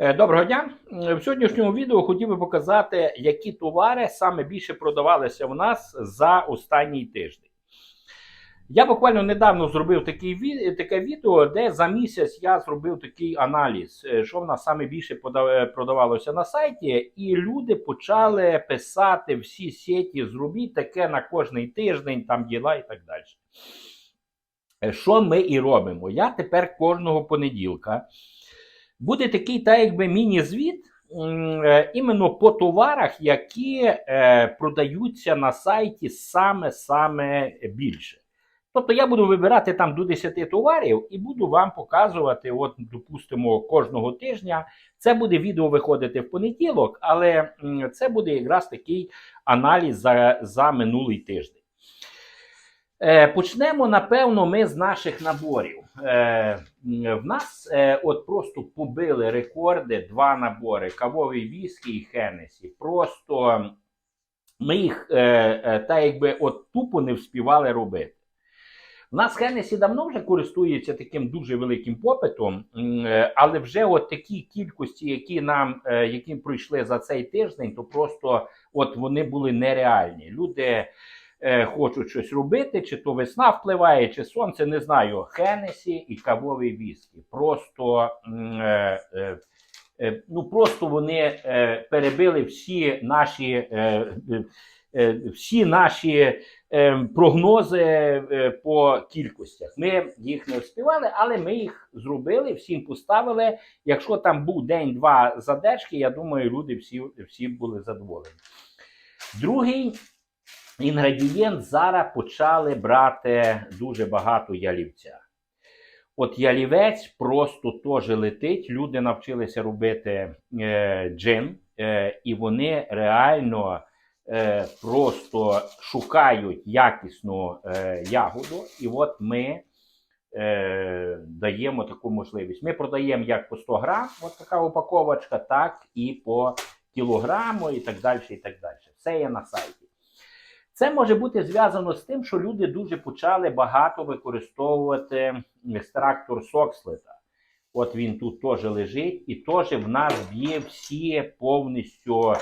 Е, Доброго дня! В сьогоднішньому відео хотів би показати, які товари саме більше продавалися в нас за останній тиждень. Я буквально недавно зробив такий, таке відео, де за місяць я зробив такий аналіз, е, що в нас саме більше е, продавалося на сайті, і люди почали писати всі сеті, зробіть таке на кожний тиждень, там діла і так далі. Що ми і робимо? Я тепер кожного понеділка буде такий, так якби міні-звіт е, іменно по товарах, які е, продаються на сайті саме-саме більше. Тобто я буду вибирати там до 10 товарів і буду вам показувати, от, допустимо, кожного тижня. Це буде відео виходити в понеділок, але це буде якраз такий аналіз за, за минулий тиждень. Е, Почнемо, напевно, ми з наших наборів. Е, В нас е, от просто побили рекорди два набори: кавовий віскі і Хенесі. Просто ми їх та якби от тупо не вспівали робити. У нас Хенесі давно вже користується таким дуже великим попитом, але вже от такі кількості, які нам які пройшли за цей тиждень, то просто от вони були нереальні. Люди е, хочуть щось робити, чи то весна впливає, чи сонце, не знаю. Хенесі і кавовий віскі. Просто, е, е, е, ну, просто вони перебили всі наші, всі наші прогнози по кількостях. Ми їх не вспівали, але ми їх зробили, всім поставили. Якщо там був день-два задержки, я думаю, люди всі, всі були задоволені. Другий інгредієнт зараз почали брати дуже багато ялівця. От ялівець просто теж летить. Люди навчилися робити е, джин, е, і вони реально е, просто шукають якісну е, ягоду. І от ми е, даємо таку можливість. Ми продаємо як по 100 грам, от така упаковочка, так і по кілограму, і так далі. і так далі. Все є на сайті. Це може бути зв'язано з тим, що люди дуже почали багато використовувати екстрактор сокслета. От він тут теж лежить, і теж в нас б'є всі повністю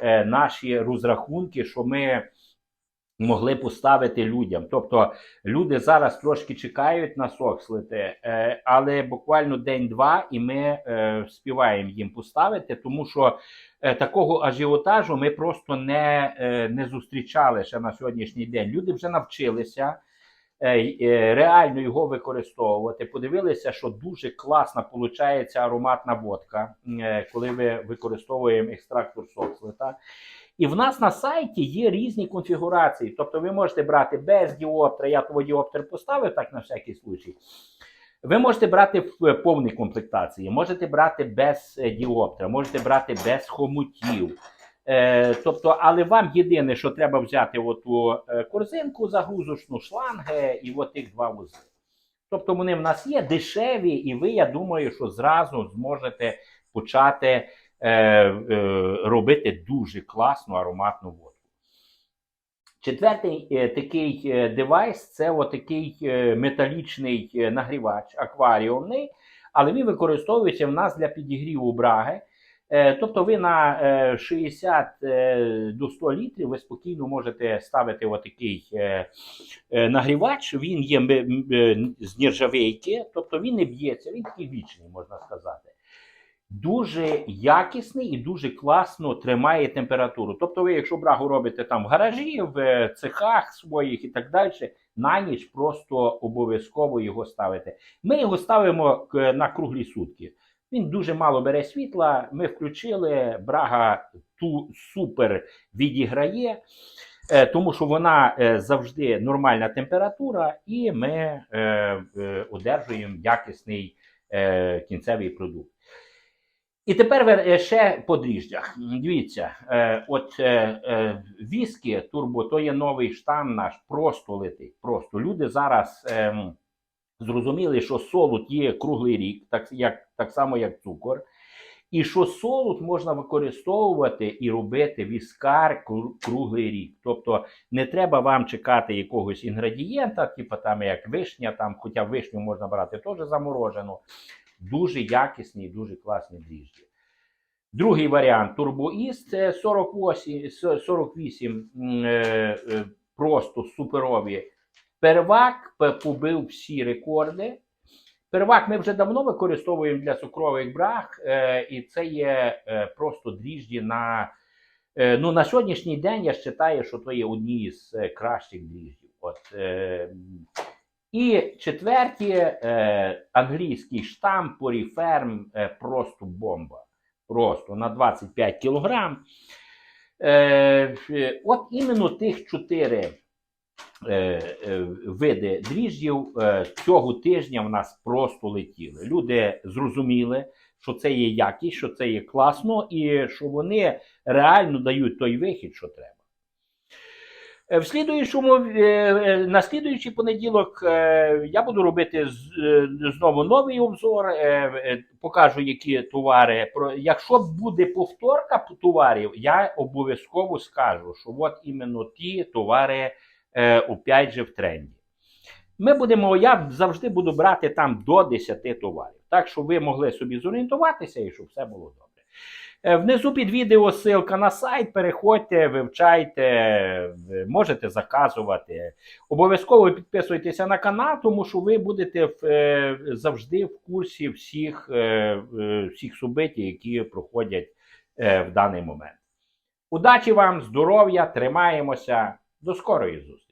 е, наші розрахунки, що ми могли поставити людям. Тобто люди зараз трошки чекають на сокслети, е, але буквально день-два, і ми е, співаємо їм поставити, тому що е, такого ажіотажу ми просто не, не зустрічали ще на сьогоднішній день. Люди вже навчилися. Реально його використовувати, подивилися, що дуже класна виходить ароматна водка, коли ми використовуємо екстрактор сокслета. І в нас на сайті є різні конфігурації. Тобто ви можете брати без діоптра, я того діоптер поставив так на всякий случай. Ви можете брати в повній комплектації, можете брати без е, діоптра, можете брати без хомутів. Е, тобто, але вам єдине, що треба взяти оту е, корзинку загрузочну, шланги і от тих два вузи. Тобто вони в нас є дешеві, і ви, я думаю, що зразу зможете почати робити дуже класну ароматну водку. Четвертий е, такий е, девайс це отакий е, металічний е, нагрівач акваріумний, але він використовується в нас для підігріву браги. Е, Тобто ви на е, 60 е, до 100 літрів ви спокійно можете ставити отакий е, е, нагрівач. Він є е, з нержавейки, тобто він не б'ється, він такий вічний, можна сказати. Дуже якісний і дуже класно тримає температуру. Тобто, ви, якщо брагу робите там в гаражі, в е, цехах своїх і так далі, на ніч просто обов'язково його ставите. Ми його ставимо на круглі сутки. Він дуже мало бере світла. Ми включили, брага ту супер відіграє, е, тому що вона е, завжди нормальна температура, і ми одержуємо якісний кінцевий продукт. І тепер е, ще по дріжджах. Дивіться, е, от е, віскі турбо, то є новий штам наш, просто летить. Просто люди зараз ем, зрозуміли, що солод є круглий рік, так, як, так само як цукор. І що солод можна використовувати і робити віскар круглий рік. Тобто не треба вам чекати якогось інгредієнта, типу там як вишня, там, хоча вишню можна брати теж заморожену. Дуже якісні і дуже класні дріжджі. Другий варіант турбоїст це 48, 48 е, е, просто суперові. Первак побив всі рекорди. Первак ми вже давно використовуємо для цукрових браг, е, і це є е, просто дріжджі на. Е, ну, на сьогоднішній день я вважаю, що то є одні з е, кращих дріжджів. От, е. І четверті, е, англійський штам Поріферм, е, просто бомба. Просто на 25 кілограм. Е, е, от іменно тих чотири е, е, види дріжджів е, цього тижня в нас просто летіли. Люди зрозуміли, що це є якість, що це є класно, і що вони реально дають той вихід, що треба. Е, В слідуючому, е, е, на слідуючий понеділок я буду робити знову новий обзор, покажу, які товари. Якщо буде повторка товарів, я обов'язково скажу, що от іменно ті товари опять же в тренді. Ми будемо, я завжди буду брати там до 10 товарів, так щоб ви могли собі зорієнтуватися і щоб все було добре. Е, Внизу під відео ссылка на сайт. Переходьте, вивчайте, можете заказувати. Обов'язково підписуйтеся на канал, тому що ви будете е, завжди в курсі всіх, е, всіх субитій, які проходять в даний момент. Удачі вам, здоров'я, тримаємося. До скорої зустрічі!